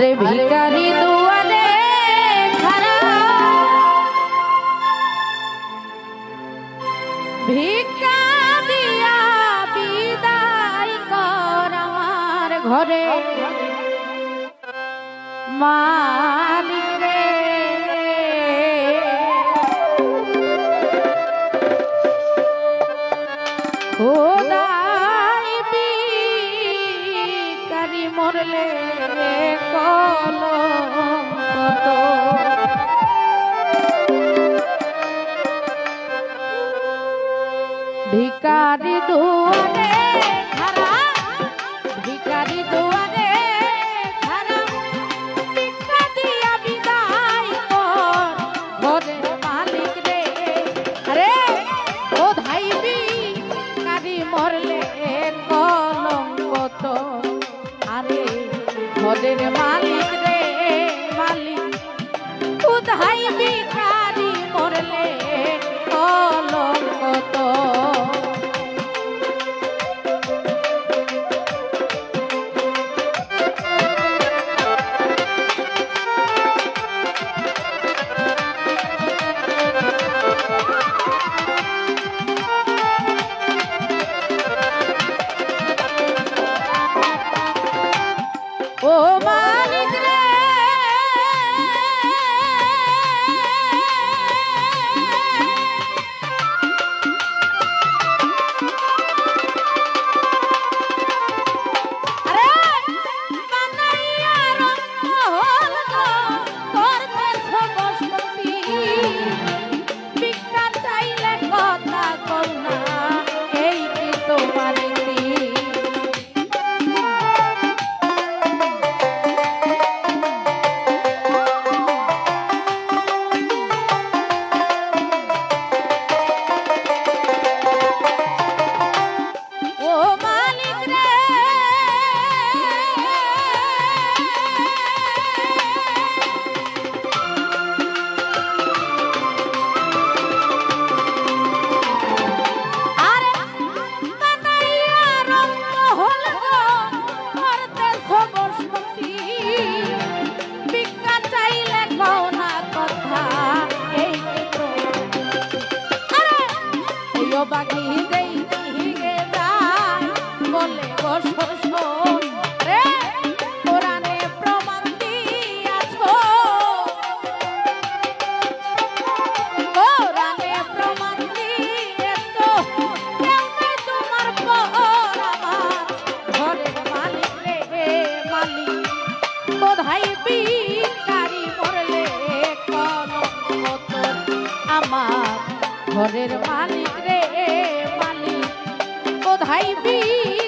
আরে ভিকারি দুয়ারে ভিক্ষা দিয়া বিদায় কর আমার ঘরে। মালিক ভিকারি দুয়ারে খারা ভিকারি দুয়ারে ভিক্ষা দিয়া বিদায় কর ঘরের মালিক রে। আরে, ও ধাইবি কারি মরলে কলঙ্ক তো। আরে, ঘরের মালিক কোথায় ভিখারি মরলে কলঙ্ক তো ও back here. কোথায়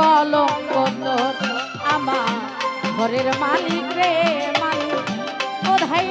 কলঙ্ক আমার ঘরের মালিক রে মালিক কোথায়